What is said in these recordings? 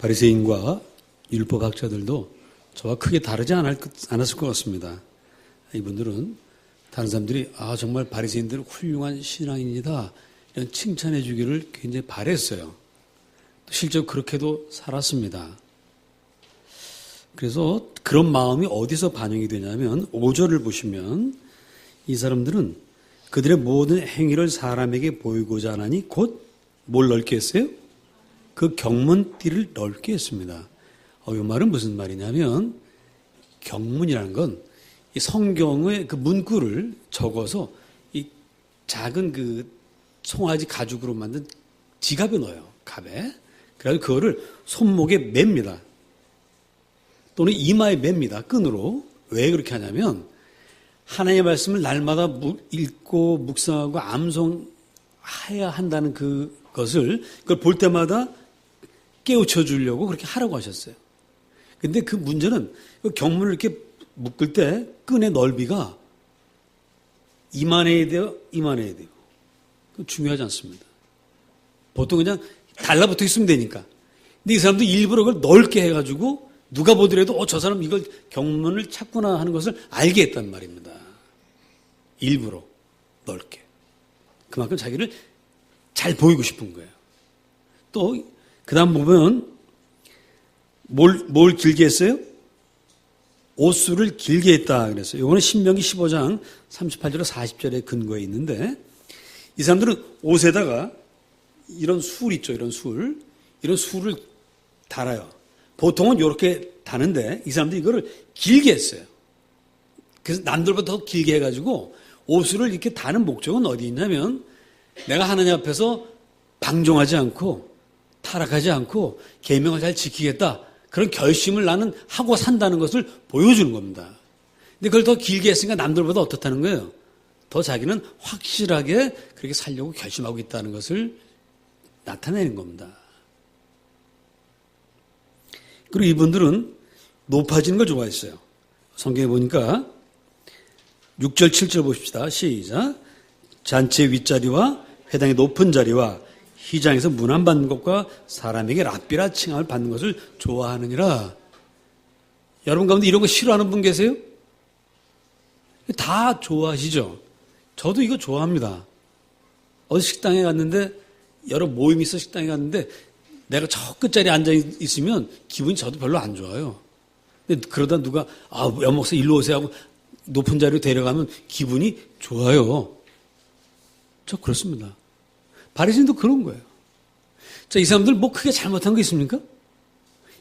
바리새인과 율법학자들도 저와 크게 다르지 않았을 것 같습니다. 이분들은 다른 사람들이 아 정말 바리새인들은 훌륭한 신앙인이다 이런 칭찬해 주기를 굉장히 바랬어요. 실제로 그렇게도 살았습니다. 그래서 그런 마음이 어디서 반영이 되냐면 5절을 보시면 이 사람들은 그들의 모든 행위를 사람에게 보이고자 하나니 곧 뭘 넓게 했어요? 그 경문띠를 넓게 했습니다. 어, 이 말은 무슨 말이냐면 경문이라는 건 성경의 그 문구를 적어서 이 작은 그 송아지 가죽으로 만든 지갑에 넣어요. 갑에. 그래서 그거를 손목에 맵니다. 또는 이마에 맵니다. 끈으로. 왜 그렇게 하냐면 하나님의 말씀을 날마다 읽고 묵상하고 암송해야 한다는 그것을 그걸 볼 때마다 깨우쳐 주려고 그렇게 하라고 하셨어요. 근데 그 문제는 그 경문을 이렇게 묶을 때 끈의 넓이가 이만해야 돼요, 이만해야 돼요. 그 중요하지 않습니다. 보통 그냥 달라붙어 있으면 되니까. 근데 이 사람도 일부러 그걸 넓게 해가지고 누가 보더라도 어, 저 사람 이걸 경문을 찾구나 하는 것을 알게 했단 말입니다. 일부러 넓게. 그만큼 자기를 잘 보이고 싶은 거예요. 또, 그 다음 보면 뭘, 뭘 길게 했어요? 옷수를 길게 했다 그랬어요. 이거는 신명기 15장 38절에 40절에 근거에 있는데 이 사람들은 옷에다가 이런 술 있죠. 이런 술. 이런 술을 달아요. 보통은 이렇게 다는데 이 사람들이 이거를 길게 했어요. 그래서 남들보다 더 길게 해가지고 옷을 이렇게 다는 목적은 어디 있냐면 내가 하나님 앞에서 방종하지 않고 타락하지 않고 계명을 잘 지키겠다. 그런 결심을 나는 하고 산다는 것을 보여주는 겁니다. 근데 그걸 더 길게 했으니까 남들보다 어떻다는 거예요? 더 자기는 확실하게 그렇게 살려고 결심하고 있다는 것을 나타내는 겁니다. 그리고 이분들은 높아지는 걸 좋아했어요. 성경에 보니까 6절, 7절 보십시다. 시작. 잔치 윗자리와 회당의 높은 자리와 시장에서 문안 받는 것과 사람에게 랍비라 칭함을 받는 것을 좋아하느니라. 여러분 가운데 이런 거 싫어하는 분 계세요? 다 좋아하시죠? 저도 이거 좋아합니다. 어디 식당에 갔는데 여러 모임이 있어 식당에 갔는데 내가 저 끝자리에 앉아 있으면 기분이 저도 별로 안 좋아요. 근데 그러다 누가 아, 여목사 일로 오세요 하고 높은 자리로 데려가면 기분이 좋아요. 저 그렇습니다. 바리새인도 그런 거예요. 자, 이 사람들 뭐 크게 잘못한 거 있습니까?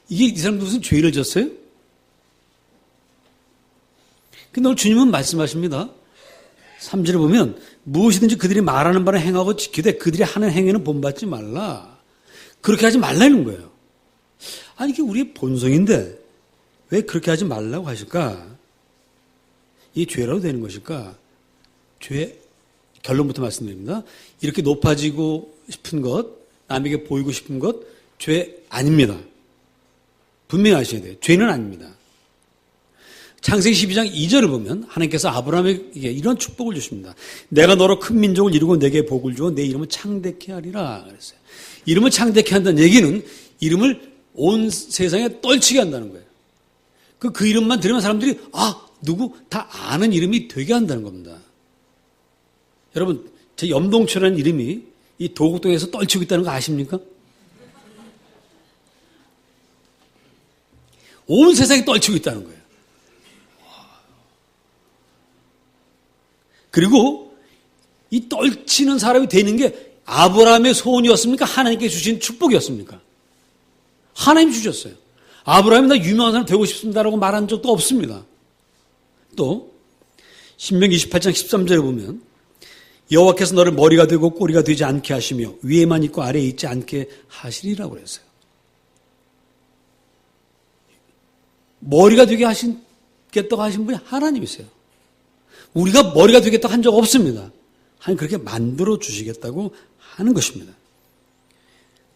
이게 이 사람들 무슨 죄를 졌어요? 근데 오늘 주님은 말씀하십니다. 3절에 보면 무엇이든지 그들이 말하는 바를 행하고 지키되 그들이 하는 행위는 본받지 말라. 그렇게 하지 말라는 거예요. 아니 이게 우리의 본성인데 왜 그렇게 하지 말라고 하실까? 이 죄라도 되는 것일까? 죄 결론부터 말씀드립니다. 이렇게 높아지고 싶은 것, 남에게 보이고 싶은 것, 죄 아닙니다. 분명히 아셔야 돼요. 죄는 아닙니다. 창세기 12장 2절을 보면 하나님께서 아브라함에게 이런 축복을 주십니다. 내가 너로 큰 민족을 이루고 내게 복을 주어 내 이름을 창대케 하리라 그랬어요. 이름을 창대케 한다는 얘기는 이름을 온 세상에 떨치게 한다는 거예요. 그, 그 이름만 들으면 사람들이 아 누구 다 아는 이름이 되게 한다는 겁니다. 여러분, 제 염동초라는 이름이 이 도곡동에서 떨치고 있다는 거 아십니까? 온 세상이 떨치고 있다는 거예요. 그리고 이 떨치는 사람이 되는 게 아브라함의 소원이었습니까? 하나님께 주신 축복이었습니까? 하나님 주셨어요. 아브라함이 나 유명한 사람 되고 싶습니다라고 말한 적도 없습니다. 또 신명 28장 13절에 보면 여호와께서 너를 머리가 되고 꼬리가 되지 않게 하시며 위에만 있고 아래에 있지 않게 하시리라고 그랬어요. 머리가 되게 하신겠다고 하신 분이 하나님이세요. 우리가 머리가 되겠다고 한 적 없습니다. 하나님 그렇게 만들어 주시겠다고 하는 것입니다.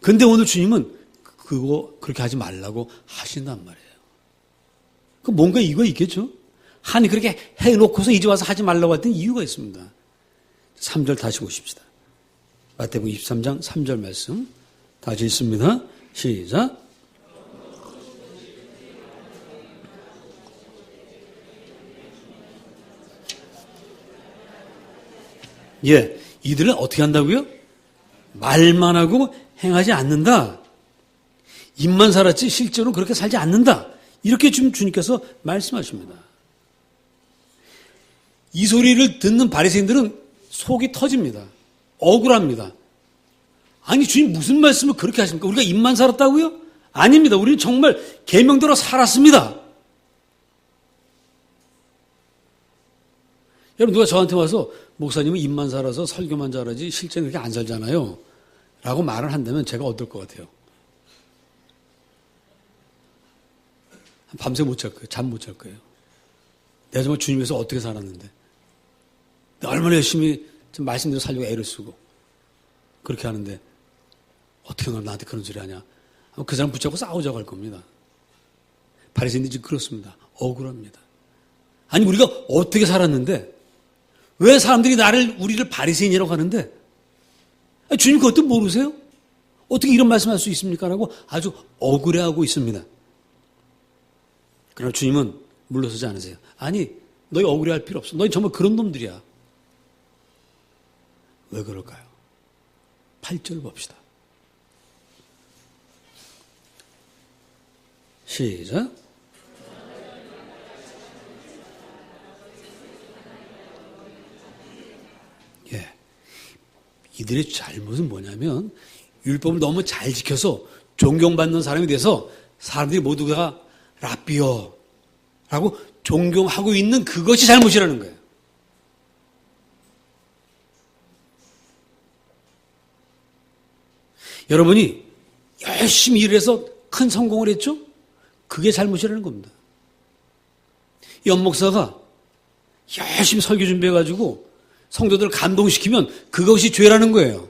근데 오늘 주님은 그거 그렇게 하지 말라고 하신단 말이에요. 그 뭔가 이거 있겠죠? 하나님 그렇게 해놓고서 이제 와서 하지 말라고 했던 이유가 있습니다. 3절 다시 보십시다. 마태복음 23장 3절 말씀 다시 있습니다. 시작. 예, 이들은 어떻게 한다고요? 말만 하고 행하지 않는다. 입만 살았지 실제로 그렇게 살지 않는다. 이렇게 지금 주님께서 말씀하십니다. 이 소리를 듣는 바리새인들은 속이 터집니다. 억울합니다. 아니 주님 무슨 말씀을 그렇게 하십니까? 우리가 입만 살았다고요? 아닙니다. 우리는 정말 계명대로 살았습니다. 여러분 누가 저한테 와서 목사님은 입만 살아서 설교만 잘하지 실제는 그렇게 안 살잖아요. 라고 말을 한다면 제가 어떨 것 같아요? 밤새 못 잘 거예요. 잠 못 잘 거예요. 내가 정말 주님 위해서 어떻게 살았는데. 얼마나 열심히 좀 말씀대로 살려고 애를 쓰고. 그렇게 하는데 어떻게 너 나한테 그런 소리 하냐. 그 사람 붙잡고 싸우자고 할 겁니다. 바리새인들이 지금 그렇습니다. 억울합니다. 아니 우리가 어떻게 살았는데 왜 사람들이 나를 우리를 바리새인이라고 하는데 아니, 주님 그것도 모르세요? 어떻게 이런 말씀할 수 있습니까? 라고 아주 억울해하고 있습니다. 그러나 주님은 물러서지 않으세요. 아니 너희 억울해할 필요 없어. 너희 정말 그런 놈들이야. 왜 그럴까요? 8절 봅시다. 시작. 예. 이들의 잘못은 뭐냐면 율법을 너무 잘 지켜서 존경받는 사람이 돼서 사람들이 모두가 라비어라고 존경하고 있는 그것이 잘못이라는 거예요. 여러분이 열심히 일해서 큰 성공을 했죠? 그게 잘못이라는 겁니다. 연 목사가 열심히 설교 준비해가지고 성도들을 감동시키면 그것이 죄라는 거예요.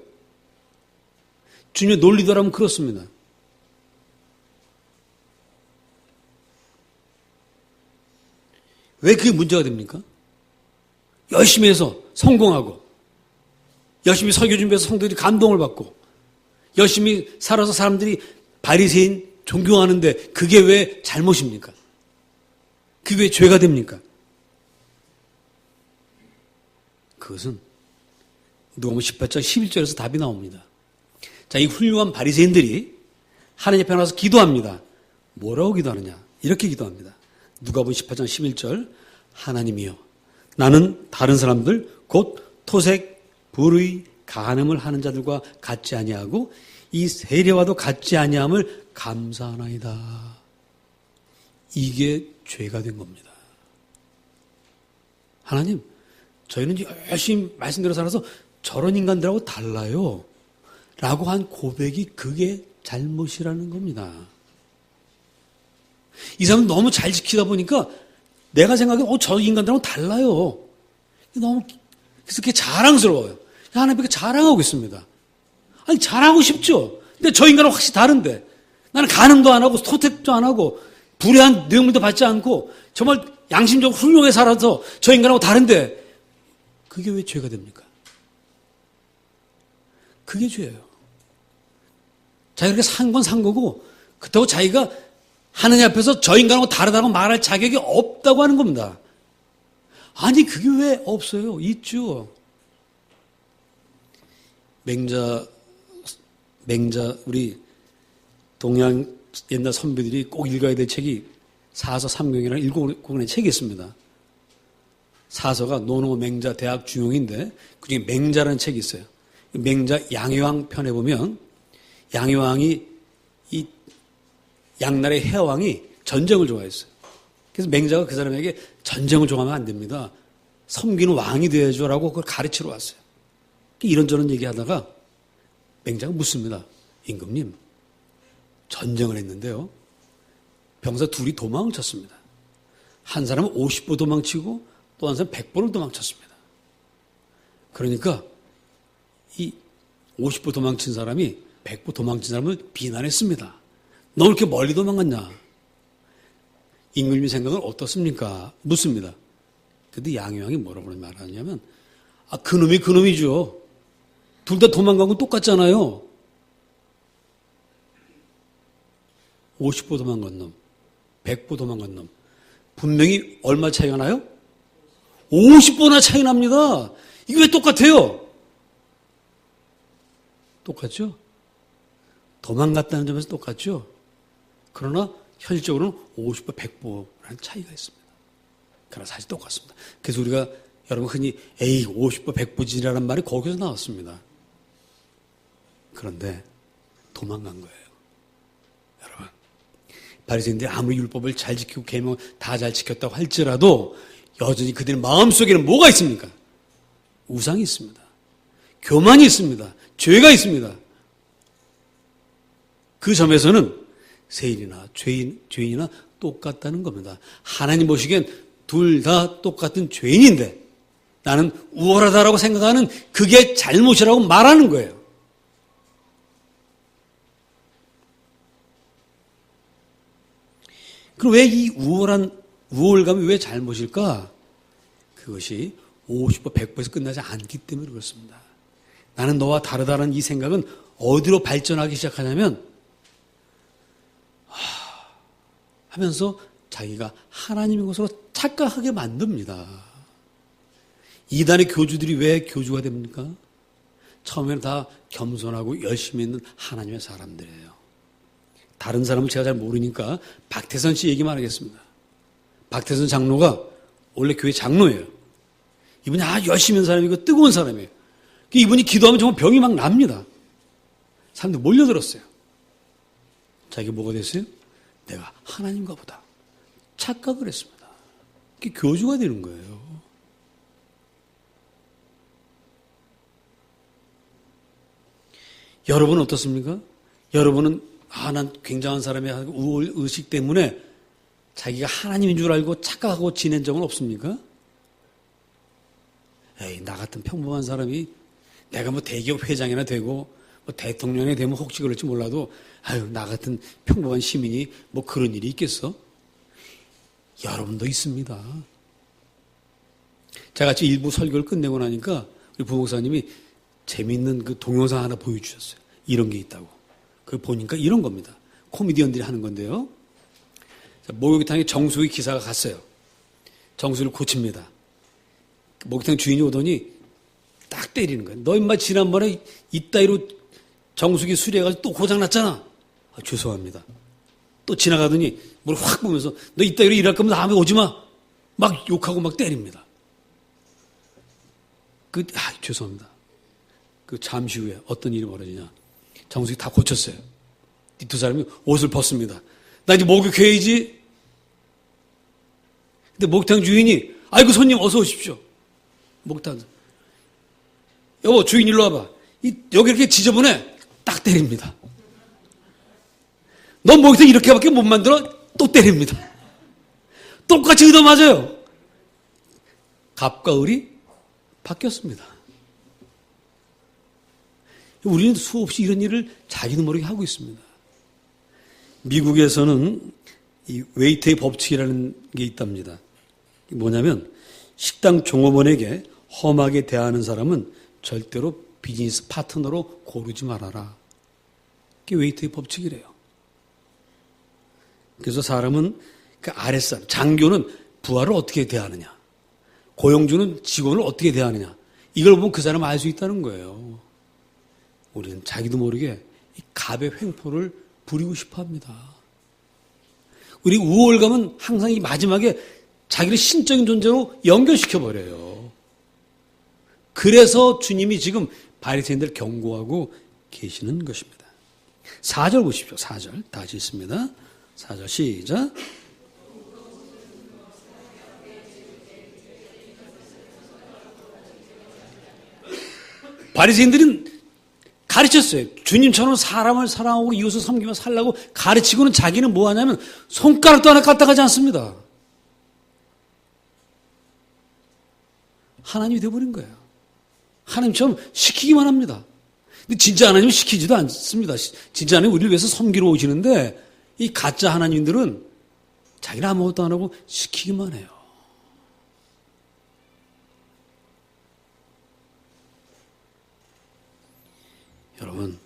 주님의 논리대로하면 그렇습니다. 왜 그게 문제가 됩니까? 열심히 해서 성공하고, 열심히 설교 준비해서 성도들이 감동을 받고, 열심히 살아서 사람들이 바리새인 존경하는데 그게 왜 잘못입니까? 그게 왜 죄가 됩니까? 그것은 누가복음 18장 11절에서 답이 나옵니다. 자, 이 훌륭한 바리새인들이 하나님 앞에 나와서 기도합니다. 뭐라고 기도하느냐? 이렇게 기도합니다. 누가복음 18장 11절 하나님이여 나는 다른 사람들 곧 토색, 불의, 간음을 하는 자들과 같지 아니하고 이 세례와도 같지 아니함을 감사하나이다. 이게 죄가 된 겁니다. 하나님, 저희는 열심히 말씀대로 살아서 저런 인간들하고 달라요. 라고 한 고백이 그게 잘못이라는 겁니다. 이 사람은 너무 잘 지키다 보니까 내가 생각해, 어, 저 인간들하고 달라요. 너무, 그게 자랑스러워요. 하나님께 자랑하고 있습니다. 아니, 자랑하고 싶죠. 근데 저 인간은 확실히 다른데. 나는 간음도 안 하고, 토택도 안 하고, 불의한 뇌물도 받지 않고, 정말 양심적으로 훌륭하게 살아서 저 인간하고 다른데, 그게 왜 죄가 됩니까? 그게 죄예요. 자기가 산 건 산 거고, 그렇다고 자기가 하느님 앞에서 저 인간하고 다르다고 말할 자격이 없다고 하는 겁니다. 아니, 그게 왜 없어요? 있죠. 맹자, 맹자, 우리 동양 옛날 선배들이 꼭 읽어야 될 책이 사서 삼경이라는 일곱 권의 책이 있습니다. 사서가 노노 맹자 대학 중용인데 그중에 맹자라는 책이 있어요. 맹자 양효왕 편에 보면 양효왕이 이 양날의 해왕이 전쟁을 좋아했어요. 그래서 맹자가 그 사람에게 전쟁을 좋아하면 안 됩니다. 섬기는 왕이 되어야죠라고 그걸 가르치러 왔어요. 이런저런 얘기하다가 맹자가 묻습니다. 임금님, 전쟁을 했는데요. 병사 둘이 도망을 쳤습니다. 한 사람은 50보 도망치고 또 한 사람은 100보를 도망쳤습니다. 그러니까 이 50보 도망친 사람이 100보 도망친 사람을 비난했습니다. 너 이렇게 멀리 도망갔냐? 임금님 생각은 어떻습니까? 묻습니다. 근데 양효왕이 뭐라고 말하냐면, 아, 그놈이 그놈이죠. 둘 다 도망간 건 똑같잖아요. 50보 도망간 놈, 100보 도망간 놈. 분명히 얼마 차이가 나요? 50보나 차이 납니다. 이게 왜 똑같아요? 똑같죠? 도망갔다는 점에서 똑같죠? 그러나 현실적으로는 50보, 100보라는 차이가 있습니다. 그러나 사실 똑같습니다. 그래서 우리가 여러분 흔히 에이 50보, 100보지라는 말이 거기서 나왔습니다. 그런데 도망간 거예요. 여러분. 바리새인들이 아무리 율법을 잘 지키고 계명 다 잘 지켰다고 할지라도 여전히 그들 마음속에는 뭐가 있습니까? 우상이 있습니다. 교만이 있습니다. 죄가 있습니다. 그 점에서는 세인이나 죄인, 죄인이나 똑같다는 겁니다. 하나님 보시기엔 둘 다 똑같은 죄인인데 나는 우월하다라고 생각하는 그게 잘못이라고 말하는 거예요. 그럼 왜 이 우월한, 우월감이 왜 잘못일까? 그것이 50보, 100보에서 끝나지 않기 때문에 그렇습니다. 나는 너와 다르다는 이 생각은 어디로 발전하기 시작하냐면, 하, 하면서 자기가 하나님의 것으로 착각하게 만듭니다. 이단의 교주들이 왜 교주가 됩니까? 처음에는 다 겸손하고 열심히 있는 하나님의 사람들이에요. 다른 사람은 제가 잘 모르니까 박태선 씨 얘기만 하겠습니다. 박태선 장로가 원래 교회 장로예요. 이분이 아주 열심히 하는 사람이고 뜨거운 사람이에요. 이분이 기도하면 정말 병이 막 납니다. 사람들 몰려들었어요. 자기가 뭐가 됐어요? 내가 하나님과 보다 착각을 했습니다. 그게 교주가 되는 거예요. 여러분은 어떻습니까? 여러분은 아, 난 굉장한 사람이야 하고 우월 의식 때문에 자기가 하나님인 줄 알고 착각하고 지낸 적은 없습니까? 에이, 나 같은 평범한 사람이 내가 뭐 대기업 회장이나 되고 뭐 대통령이 되면 혹시 그럴지 몰라도 아유, 나 같은 평범한 시민이 뭐 그런 일이 있겠어? 여러분도 있습니다. 제가 지금 일부 설교를 끝내고 나니까 우리 부목사님이 재밌는 그 동영상 하나 보여주셨어요. 이런 게 있다고. 그 보니까 이런 겁니다. 코미디언들이 하는 건데요. 목욕탕에 정수기 기사가 갔어요. 정수를 고칩니다. 목욕탕 주인이 오더니 딱 때리는 거예요. 너 임마 지난번에 이따위로 정수기 수리해가지고 또 고장났잖아. 아, 죄송합니다. 또 지나가더니 뭘 확 보면서 너 이따위로 일할 거면 다음에 오지 마. 막 욕하고 막 때립니다. 그, 아, 죄송합니다. 그 잠시 후에 어떤 일이 벌어지냐. 정수기 다 고쳤어요. 이 두 사람이 옷을 벗습니다. 나 이제 목욕해야지. 근데 목욕탕 주인이, 아이고, 손님 어서 오십시오. 목욕탕. 여보, 주인 일로 와봐. 이, 여기 이렇게 지저분해. 딱 때립니다. 넌 목욕탕 이렇게밖에 못 만들어? 또 때립니다. 똑같이 얻어맞아요. 갑과 을이 바뀌었습니다. 우리는 수없이 이런 일을 자기도 모르게 하고 있습니다. 미국에서는 이 웨이트의 법칙이라는 게 있답니다. 뭐냐면 식당 종업원에게 험하게 대하는 사람은 절대로 비즈니스 파트너로 고르지 말아라. 그게 웨이트의 법칙이래요. 그래서 사람은 그 아랫사람, 장교는 부하를 어떻게 대하느냐. 고용주는 직원을 어떻게 대하느냐. 이걸 보면 그 사람 알 수 있다는 거예요. 우리는 자기도 모르게 갑의 횡포를 부리고 싶어 합니다. 우리 우월감은 항상 이 마지막에 자기를 신적인 존재로 연결시켜 버려요. 그래서 주님이 지금 바리새인들 경고하고 계시는 것입니다. 4절 보십시오. 4절 다시 있습니다. 4절 시작. 바리새인들은 가르쳤어요. 주님처럼 사람을 사랑하고 이웃을 섬기며 살라고 가르치고는 자기는 뭐 하냐면 손가락도 하나 까딱하지 않습니다. 하나님이 되어버린 거예요. 하나님처럼 시키기만 합니다. 근데 진짜 하나님은 시키지도 않습니다. 진짜 하나님 우리를 위해서 섬기러 오시는데 이 가짜 하나님들은 자기는 아무것도 안 하고 시키기만 해요. 여러분,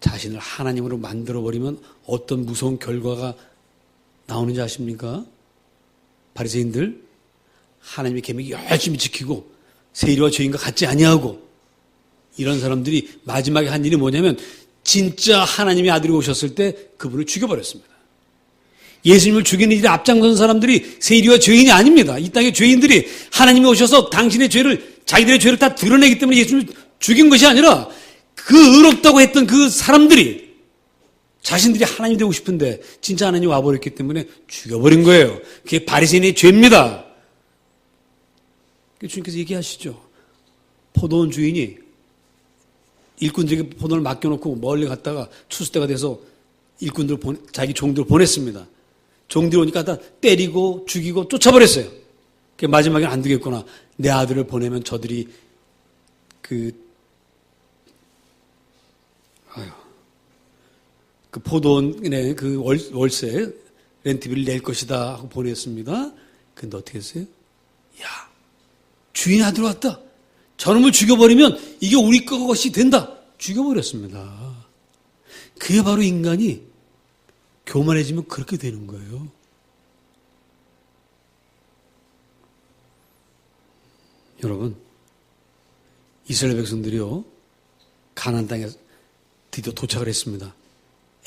자신을 하나님으로 만들어버리면 어떤 무서운 결과가 나오는지 아십니까? 바리새인들 하나님의 계명이 열심히 지키고 세리와 죄인과 같지 아니하고 이런 사람들이 마지막에 한 일이 뭐냐면 진짜 하나님의 아들이 오셨을 때 그분을 죽여버렸습니다. 예수님을 죽이는 일에 앞장선 사람들이 세리와 죄인이 아닙니다. 이 땅의 죄인들이 하나님이 오셔서 당신의 죄를 자기들의 죄를 다 드러내기 때문에 예수님을 죽인 것이 아니라 그 의롭다고 했던 그 사람들이 자신들이 하나님 되고 싶은데 진짜 하나님 와버렸기 때문에 죽여버린 거예요. 그게 바리새인의 죄입니다. 주님께서 얘기하시죠. 포도원 주인이 일꾼들에게 포도를 맡겨놓고 멀리 갔다가 추수 때가 돼서 일꾼들 보내, 자기 종들 보냈습니다. 종들이 오니까 다 때리고 죽이고 쫓아버렸어요. 그 마지막에 안 되겠구나. 내 아들을 보내면 저들이 그, 아유, 그 포도원에 그 월, 월세 렌트비를 낼 것이다 하고 보냈습니다. 근데 어떻게 했어요? 야, 주인 아들 왔다. 저놈을 죽여버리면 이게 우리 것이 된다. 죽여버렸습니다. 그게 바로 인간이 교만해지면 그렇게 되는 거예요. 여러분, 이스라엘 백성들이요, 가난 땅에 드디어 도착을 했습니다.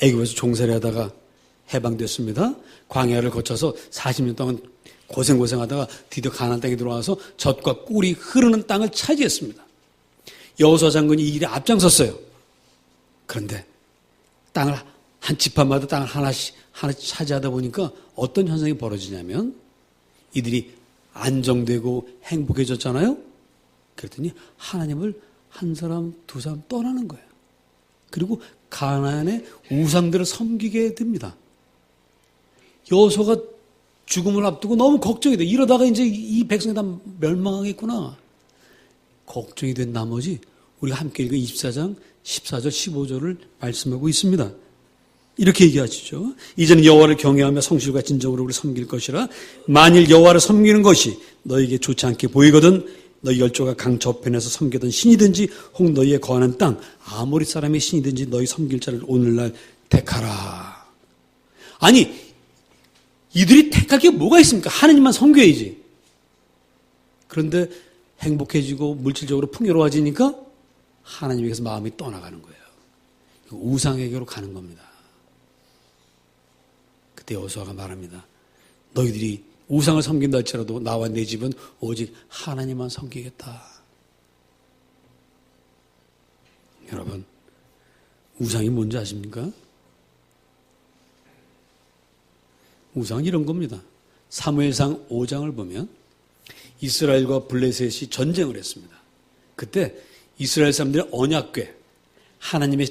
애굽에서 종살이 하다가 해방됐습니다. 광야를 거쳐서 40년 동안 고생고생하다가 드디어 가난 땅에 들어와서 젖과 꿀이 흐르는 땅을 차지했습니다. 여호수아 장군이 이 길에 앞장섰어요. 그런데 땅을 한 집합마다 땅을 하나씩 하나씩 차지하다 보니까 어떤 현상이 벌어지냐면 이들이 안정되고 행복해졌잖아요. 그랬더니 하나님을 한 사람 두 사람 떠나는 거예요. 그리고 가나안의 우상들을 섬기게 됩니다. 여호수아가 죽음을 앞두고 너무 걱정이 돼. 이러다가 이제 이 백성이 다 멸망하겠구나. 걱정이 된 나머지 우리가 함께 읽은 24장 14절 15절을 말씀하고 있습니다. 이렇게 얘기하시죠. 이제는 여호와를 경외하며 성실과 진정으로 우리 섬길 것이라 만일 여호와를 섬기는 것이 너에게 좋지 않게 보이거든 너희 열조가 강 저편에서 섬기던 신이든지 혹 너희의 거하는 땅 아모리 사람의 신이든지 너희 섬길 자를 오늘날 택하라. 아니 이들이 택할 게 뭐가 있습니까? 하느님만 섬겨야지. 그런데 행복해지고 물질적으로 풍요로워지니까 하나님에게서 마음이 떠나가는 거예요. 우상에게로 가는 겁니다. 그때 여호수아가 말합니다. 너희들이 우상을 섬긴다 할지라도 나와 내 집은 오직 하나님만 섬기겠다. 여러분, 우상이 뭔지 아십니까? 우상은 이런 겁니다. 사무엘상 5장을 보면 이스라엘과 블레셋이 전쟁을 했습니다. 그때 이스라엘 사람들의 언약궤, 하나님의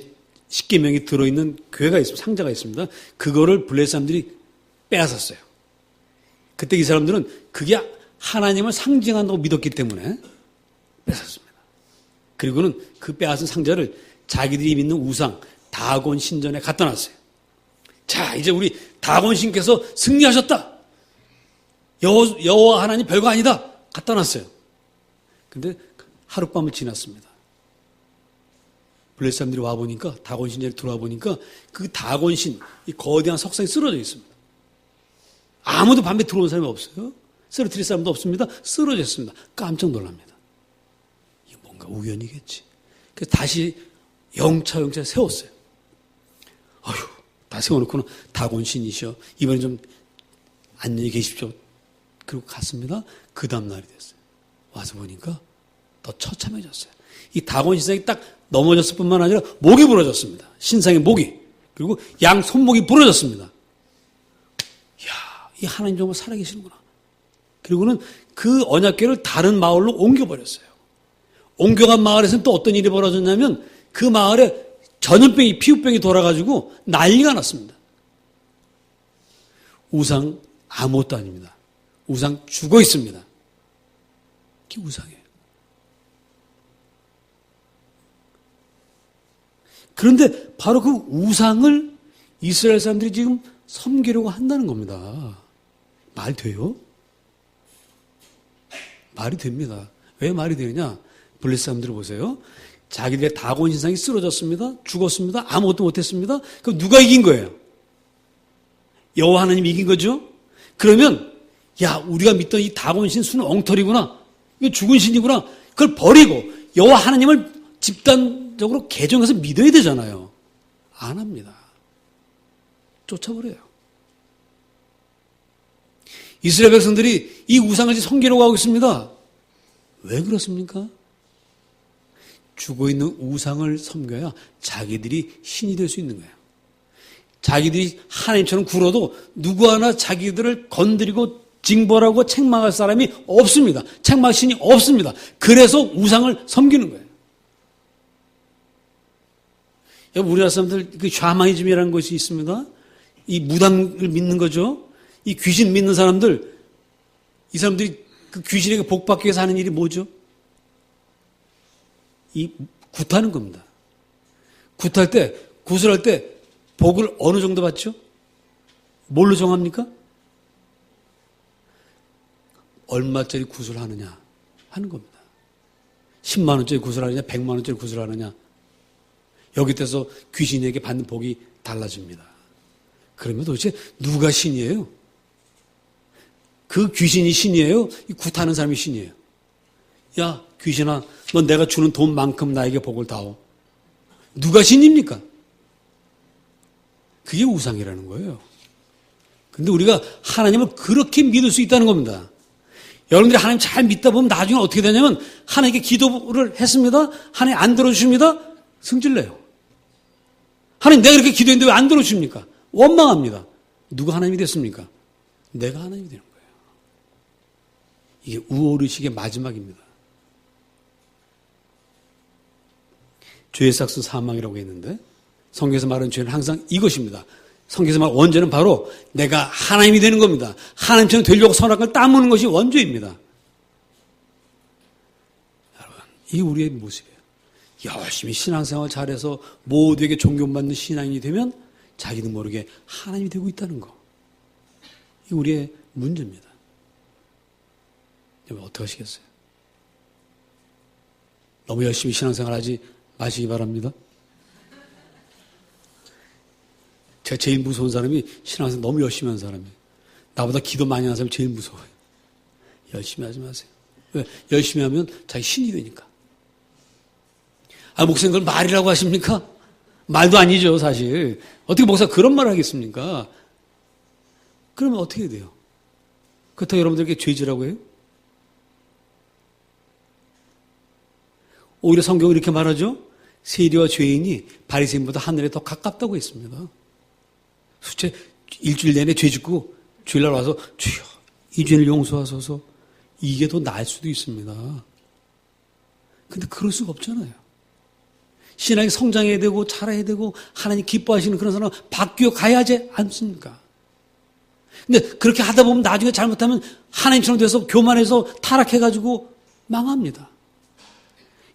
십계명이 들어있는 궤가 있습니다. 상자가 있습니다. 그거를 블레셋 사람들이 빼앗았어요. 그때 이 사람들은 그게 하나님을 상징한다고 믿었기 때문에 뺏었습니다. 그리고는 그 빼앗은 상자를 자기들이 믿는 우상 다곤 신전에 갖다 놨어요. 자, 이제 우리 다곤 신께서 승리하셨다. 여호, 여호와 하나님 별거 아니다. 갖다 놨어요. 근데 하룻밤을 지났습니다. 블레 사람들이 와 보니까 다곤 신전에 들어와 보니까 그 다곤 신, 이 거대한 석상이 쓰러져 있습니다. 아무도 밤에 들어온 사람이 없어요. 쓰러뜨릴 사람도 없습니다. 쓰러졌습니다. 깜짝 놀랍니다. 이게 뭔가 우연이겠지. 그래서 다시 영차 영차 세웠어요. 아휴, 다 세워놓고는 다곤신이셔. 이번에 좀 안녕히 계십시오. 그리고 갔습니다. 그 다음날이 됐어요. 와서 보니까 더 처참해졌어요. 이 다곤 신상이 딱 넘어졌을 뿐만 아니라 목이 부러졌습니다. 신상의 목이. 그리고 양 손목이 부러졌습니다. 이 하나님 정말 살아계시는구나. 그리고는 그 언약궤를 다른 마을로 옮겨버렸어요. 옮겨간 마을에서는 또 어떤 일이 벌어졌냐면 그 마을에 전염병이, 피부병이 돌아가지고 난리가 났습니다. 우상 아무것도 아닙니다. 우상 죽어 있습니다. 그게 우상이에요. 그런데 바로 그 우상을 이스라엘 사람들이 지금 섬기려고 한다는 겁니다. 말 돼요? 말이 됩니다. 왜 말이 되느냐? 블레스 사람들 보세요. 자기들의 다곤 신상이 쓰러졌습니다. 죽었습니다. 아무것도 못했습니다. 그럼 누가 이긴 거예요? 여호와 하나님 이긴 거죠? 그러면 야 우리가 믿던 이 다곤 신수는 엉터리구나. 이거 죽은 신이구나. 그걸 버리고 여호와 하나님을 집단적으로 개정해서 믿어야 되잖아요. 안 합니다. 쫓아버려요. 이스라엘 백성들이 이 우상을 섬기려고 하고 있습니다. 왜 그렇습니까? 죽어 있는 우상을 섬겨야 자기들이 신이 될 수 있는 거예요. 자기들이 하나님처럼 굴어도 누구 하나 자기들을 건드리고 징벌하고 책망할 사람이 없습니다. 책망 신이 없습니다. 그래서 우상을 섬기는 거예요. 우리나라 사람들 그 샤마니즘이라는 것이 있습니다. 이 무당을 믿는 거죠. 이 귀신 믿는 사람들, 이 사람들이 그 귀신에게 복 받기 위해서 하는 일이 뭐죠? 이 굿하는 겁니다. 굿할 때, 구슬할 때 복을 어느 정도 받죠? 뭘로 정합니까? 얼마짜리 구슬하느냐 하는 겁니다. 10만 원짜리 구슬하느냐, 100만 원짜리 구슬하느냐. 여기 때서 귀신에게 받는 복이 달라집니다. 그러면 도대체 누가 신이에요? 그 귀신이 신이에요? 이 굿하는 사람이 신이에요? 야, 귀신아, 넌 내가 주는 돈만큼 나에게 복을 다오. 누가 신입니까? 그게 우상이라는 거예요. 근데 우리가 하나님을 그렇게 믿을 수 있다는 겁니다. 여러분들이 하나님 잘 믿다 보면 나중에 어떻게 되냐면 하나님께 기도를 했습니다. 하나님 안 들어주십니다. 승질내요. 하나님 내가 이렇게 기도했는데 왜 안 들어주십니까? 원망합니다. 누가 하나님이 됐습니까? 내가 하나님이 되는 거예요. 이게 우월의식의 마지막입니다. 죄의 삭스 사망이라고 했는데 성경에서 말하는 죄는 항상 이것입니다. 성경에서 말 원죄는 바로 내가 하나님이 되는 겁니다. 하나님처럼 되려고 선악을 따무는 것이 원죄입니다. 여러분, 이 우리의 모습이에요. 열심히 신앙생활 잘해서 모두에게 존경받는 신앙이 되면 자기도 모르게 하나님이 되고 있다는 거. 이 우리의 문제입니다. 여러분, 어떻게 하시겠어요? 너무 열심히 신앙생활 하지 마시기 바랍니다. 제가 제일 무서운 사람이 신앙생활 너무 열심히 하는 사람이에요. 나보다 기도 많이 하는 사람이 제일 무서워요. 열심히 하지 마세요. 왜? 열심히 하면 자기 신이 되니까. 아, 목사님 그걸 말이라고 하십니까? 말도 아니죠, 사실. 어떻게 목사 그런 말을 하겠습니까? 그러면 어떻게 돼요? 그렇다고 여러분들에게 죄지라고 해요? 오히려 성경은 이렇게 말하죠. 세리와 죄인이 바리새인보다 하늘에 더 가깝다고 했습니다. 수채 일주일 내내 죄 짓고 주일날 와서 주여 이 죄를 용서하소서 이게 더 나을 수도 있습니다. 근데 그럴 수가 없잖아요. 신앙이 성장해야 되고 자라야 되고 하나님 기뻐하시는 그런 사람 바뀌어 가야지 않습니까? 근데 그렇게 하다 보면 나중에 잘못하면 하나님처럼 돼서 교만해서 타락해가지고 망합니다.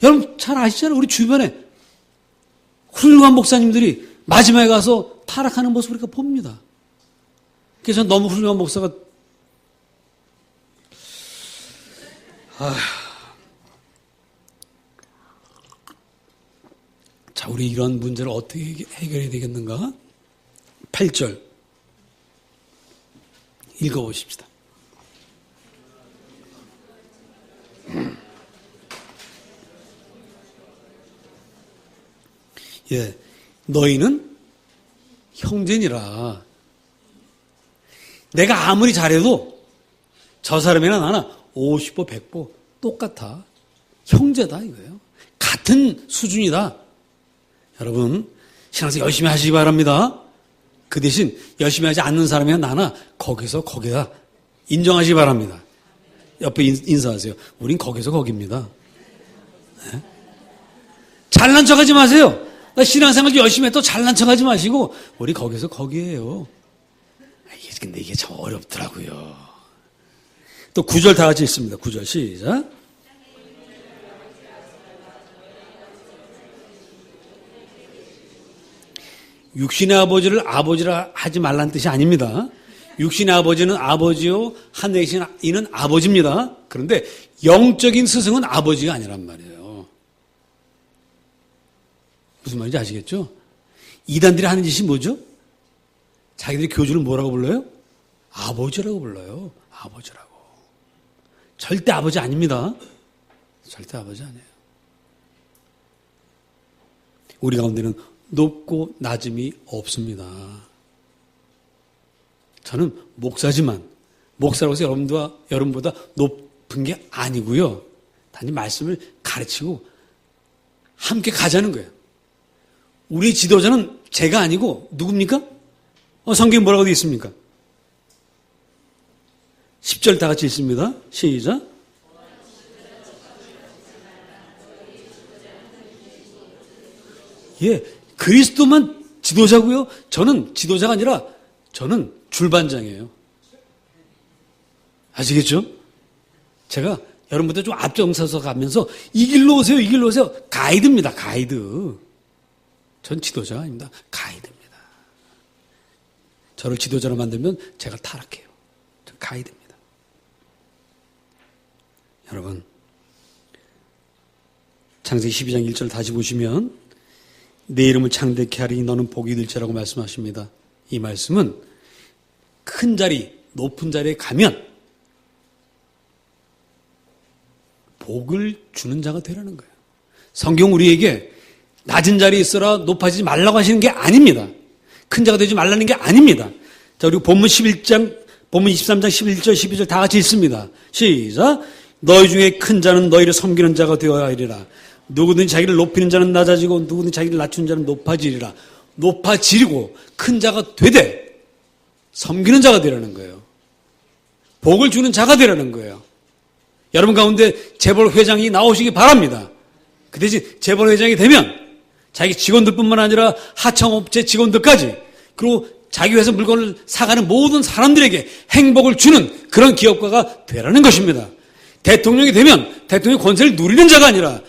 여러분 잘 아시잖아요. 우리 주변에 훌륭한 목사님들이 마지막에 가서 타락하는 모습을 우리가 봅니다. 그래서 너무 훌륭한 목사가 아... 자, 우리 이런 문제를 어떻게 해결해야 되겠는가? 8절 읽어보십시다. 예, 너희는 형제니라. 내가 아무리 잘해도 저 사람이나 나나 50보, 100보 똑같아. 형제다 이거예요. 같은 수준이다. 여러분, 신앙생활 열심히 하시기 바랍니다. 그 대신 열심히 하지 않는 사람이나 나나 거기서 거기다 인정하시기 바랍니다. 옆에 인사하세요. 우린 거기서 거기입니다. 네? 잘난 척 하지 마세요. 나 신앙생활 열심히 해도 잘난 척 하지 마시고, 우리 거기서 거기에요. 이게, 근데 이게 참 어렵더라고요. 또 구절 다 같이 있습니다. 구절 시작. 육신의 아버지를 아버지라 하지 말란 뜻이 아닙니다. 육신의 아버지는 아버지요, 하늘에 계신 이는 아버지입니다. 그런데 영적인 스승은 아버지가 아니란 말이에요. 무슨 말인지 아시겠죠? 이단들이 하는 짓이 뭐죠? 자기들이 교주를 뭐라고 불러요? 아버지라고 불러요. 아버지라고. 절대 아버지 아닙니다. 절대 아버지 아니에요. 우리 가운데는 높고 낮음이 없습니다. 저는 목사지만 목사로서 여러분과 여러분보다 높은 게 아니고요. 단지 말씀을 가르치고 함께 가자는 거예요. 우리 지도자는 제가 아니고 누굽니까? 어, 성경에 뭐라고 되어 있습니까? 10절 다 같이 읽습니다. 시작. 예, 그리스도만 지도자고요. 저는 지도자가 아니라 저는 줄반장이에요. 아시겠죠? 제가 여러분들 좀 앞장서서 가면서 이 길로 오세요, 이 길로 오세요. 가이드입니다, 가이드. 전 지도자가 아닙니다. 가이드입니다. 저를 지도자로 만들면 제가 타락해요. 전 가이드입니다. 여러분, 창세기 12장 1절 다시 보시면 내 이름을 창대케 하리니 너는 복이 될지라고 말씀하십니다. 이 말씀은 큰 자리, 높은 자리에 가면 복을 주는 자가 되라는 거예요. 성경 우리에게 낮은 자리에 있어라 높아지지 말라고 하시는 게 아닙니다. 큰 자가 되지 말라는 게 아닙니다. 자, 그리고 본문 11장, 본문 23장 11절, 12절 다 같이 읽습니다. 시작. 너희 중에 큰 자는 너희를 섬기는 자가 되어야 하리라. 누구든 자기를 높이는 자는 낮아지고 누구든 자기를 낮추는 자는 높아지리라. 높아지리고 큰 자가 되되 섬기는 자가 되라는 거예요. 복을 주는 자가 되라는 거예요. 여러분 가운데 재벌 회장이 나오시기 바랍니다. 그 대신 재벌 회장이 되면 자기 직원들뿐만 아니라 하청업체 직원들까지 그리고 자기 회사 물건을 사가는 모든 사람들에게 행복을 주는 그런 기업가가 되라는 것입니다. 대통령이 되면 대통령의 권세를 누리는 자가 아니라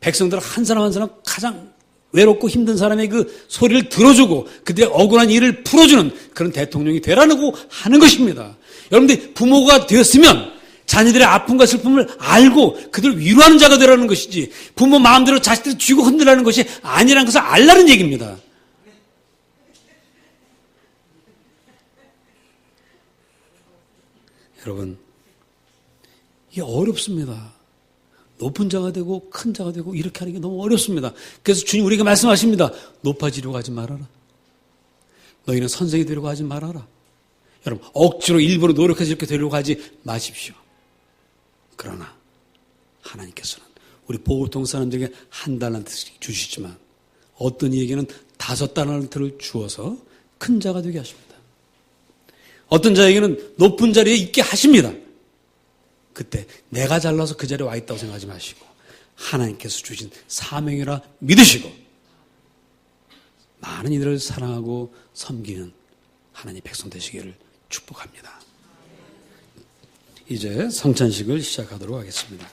백성들 한 사람 한 사람 가장 외롭고 힘든 사람의 그 소리를 들어주고 그들의 억울한 일을 풀어주는 그런 대통령이 되라고 하는 것입니다. 여러분들이 부모가 되었으면 자녀들의 아픔과 슬픔을 알고 그들을 위로하는 자가 되라는 것이지 부모 마음대로 자식들을 쥐고 흔들라는 것이 아니라는 것을 알라는 얘기입니다. 여러분, 이게 어렵습니다. 높은 자가 되고 큰 자가 되고 이렇게 하는 게 너무 어렵습니다. 그래서 주님 우리에게 말씀하십니다. 높아지려고 하지 말아라. 너희는 선생이 되려고 하지 말아라. 여러분, 억지로 일부러 노력해서 이렇게 되려고 하지 마십시오. 그러나 하나님께서는 우리 보통 사람들에게 한 달란트씩 주시지만 어떤 이에게는 다섯 달란트를 주어서 큰 자가 되게 하십니다. 어떤 자에게는 높은 자리에 있게 하십니다. 그때 내가 잘나서 그 자리에 와 있다고 생각하지 마시고 하나님께서 주신 사명이라 믿으시고 많은 이들을 사랑하고 섬기는 하나님 백성 되시기를 축복합니다. 이제 성찬식을 시작하도록 하겠습니다.